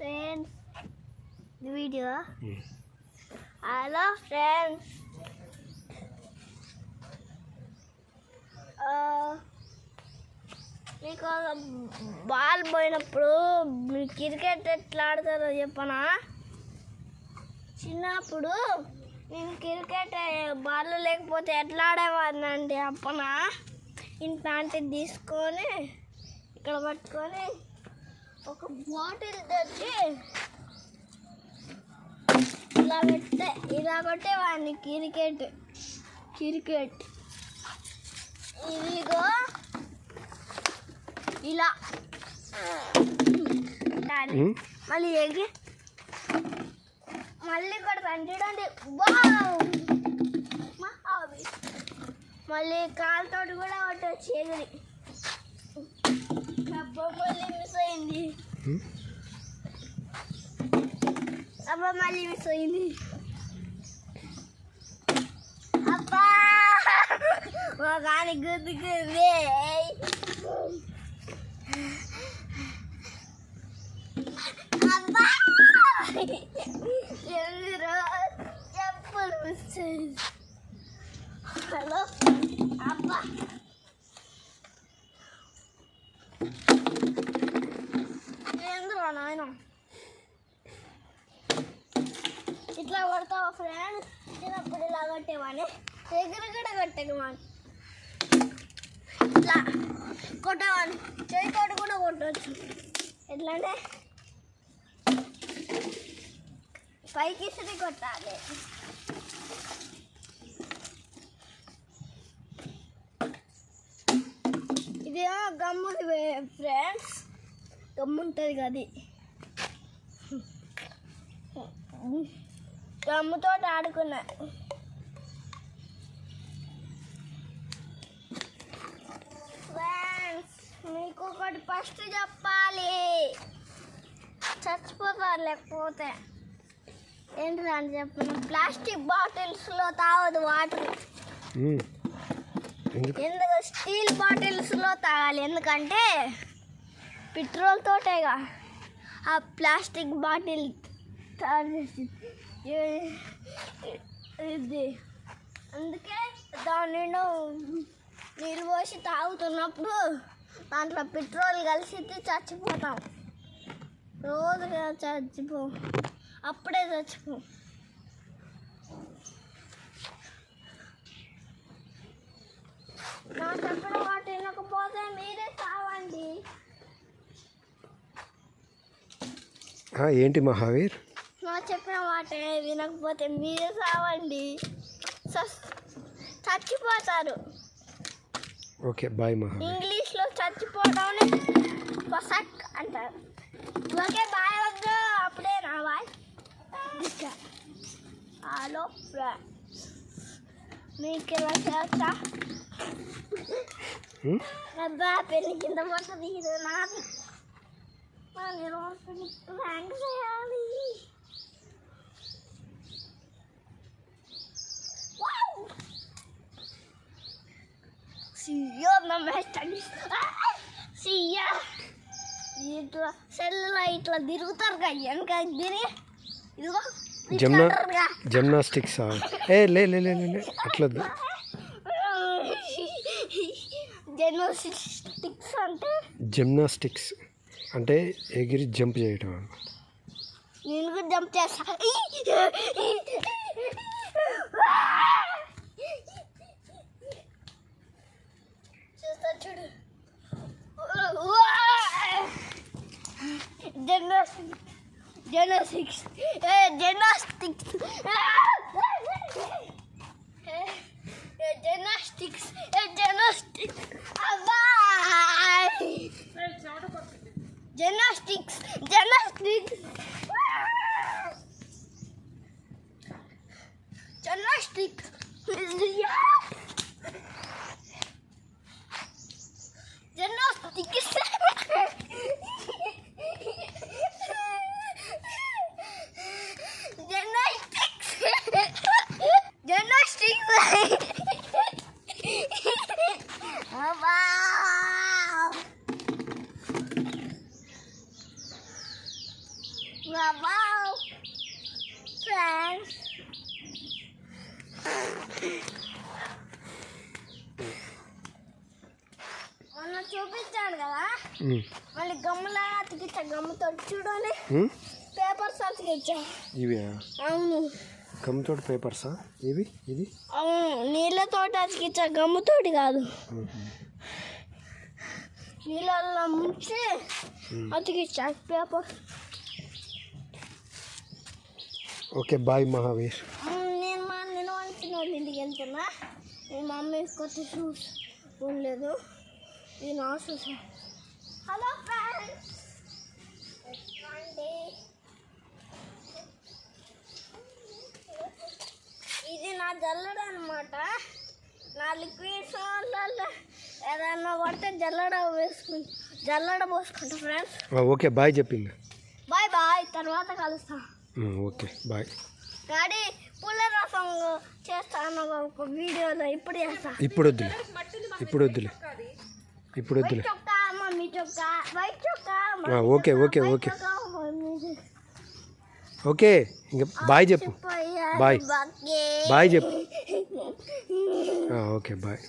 Friends video hello friends మీకు ball పోయినప్పుడు మీరు క్రికెట్ ఎట్లా ఆడతారో చెప్పనా? చిన్నప్పుడు నేను క్రికెట్ బాల్ లేకపోతే ఎట్లా ఆడేవాడిని అంటే అప్పన ఇంట్లాంటిది తీసుకొని ఇక్కడ పట్టుకొని ఒక బాటిల్ తెచ్చి ఇలా పెట్టే ఇలా కొట్టేవాడిని క్రికెట్ క్రికెట్. ఇదిగో. ఇలా. మళ్ళీ ఎగి మళ్ళీ కొడతాను చూడండి. మళ్ళీ కాలుతోటి కూడా కొట్టచ్చు ఎగిరి Malimis o hindi? Hmm? Aba, malimis o hindi? Aba! Makani gudu gudu eh! Aba! Yamiro! Yampul Hello? apa? నాయన. ఇట్లా కొడతావా ఫ్రెండ్ చిన్నప్పుడు ఇలా కొట్టేవాడిని. దగ్గర కూడా కొట్టేవాడిని ఇట్లా కొట్టేవాడిని. చేతితోటి కూడా కొట్టవచ్చు ఎట్లా అంటే పైకి ఇసిరి కొట్టాలి. ఇదేమో గమ్ముది ఫ్రెండ్స్ గమ్ముంటుంది కదా గమ్ముతో ఆడుకున్నా. మీకు ఒకటి ఫస్ట్ చెప్పాలి. చచ్చిపోతారు లేకపోతే. ఏంటిది అని చెప్పిన ప్లాస్టిక్ బాటిల్స్లో తాగదు వాటర్. ఎందుకు? స్టీల్ బాటిల్స్లో తాగాలి. ఎందుకంటే పెట్రోల్ తోటేగా. ఆ ప్లాస్టిక్ బాటిల్ ఇది. అందుకే దాని నీళ్ళు పోసి తాగుతున్నప్పుడు దాంట్లో పెట్రోల్ కలిసితే చచ్చిపోతాం. రోజుగా చచ్చిపో అప్పుడే చచ్చిపో. నా చెప్పిన వాటి వినకపోతే మీరే కావండి ఆ, ఏంటి మహావీర్? నా చెప్పిన మాట వినకపోతే మీరే సావండి. చచ్చిపోతారు. Okay bye Mahavir. ఇంగ్లీష్లో చచ్చిపోవడం పసక్ అంటారు. ఓకే బాయ్ వద్ద. అప్పుడే నా బాయ్ హలో ఫ్రెండ్స్ మీకు ఇలా చేస్తా అబ్బా పెళ్ళి కింద పడుతుంది. ఇది నాది. నిర్వాహకుని ర్యాంక్ చేయాలి! సీయో నా మ్యాచ్ సీయా! ఇట్లా సెల్లో ఇట్లా తిరుగుతారు వెనక తిరిగి. ఇదిగో జమ్నా. జిమ్నాస్టిక్సా ఏ లే లే లే లే, లే అట్లొద్దు. జెనోసిస్టిక్స్ అంటే? జిమ్నాస్టిక్స్. అంటే ఎగిరి జంప్ చేయటం అనమాట నేను కూడా జంప్ చేస్తా. చూస్తా చూడు. Gymnastics gymnastics gymnastics gymnastics gymnastics gymnastics gymnastics. Gymnastics. Yeah. Wow friends మొన్న చూపించాడు కదా. మళ్ళీ గమ్ములా అతికిచ్చా గమ్ముతో చూడాలి? పేపర్స్ అతికిచ్చా ఇవి అవును. గమ్తోటి పేపర్సా ఇవి? ఇది? అవును. నీళ్ళతోటి అతికిచ్చా గమ్ముతోటి కాదు. నీళ్ళల్లో ముంచి అతికిచ్చా పేపర్ ఓకే బాయ్ మహావీర్. నేను మా నేను వంచిన వాళ్ళ ఇంటికి వెళ్తున్నా. నేను మా మమ్మీ కొత్త షూస్ ఉండలేదు. ఇది నా షూస్ హలో ఫ్రెండ్స్ ఇది నా జల్లడ అనమాట నా లిక్విడ్స్ ఏదన్నా పడితే జల్లడ వేసుకుని జల్లడ పోసుకుంటా ఫ్రెండ్స్ ఓకే బాయ్ చెప్పింది బాయ్ బాయ్ తర్వాత కలుస్తా. ఉమ్, ఓకే బాయ్. డాడీ పుల్ల రసం చేస్తాను ఒక వీడియోలో ఇప్పుడు చేస్తా. ఇప్పుడు వద్దులే ఇప్పుడు వద్దులే ఇప్పుడు వద్దులే. Okay, okay, okay. ఓకే ఇంకా బాయ్ చెప్పు. బాయ్. బాయ్ చెప్పు. Okay bye.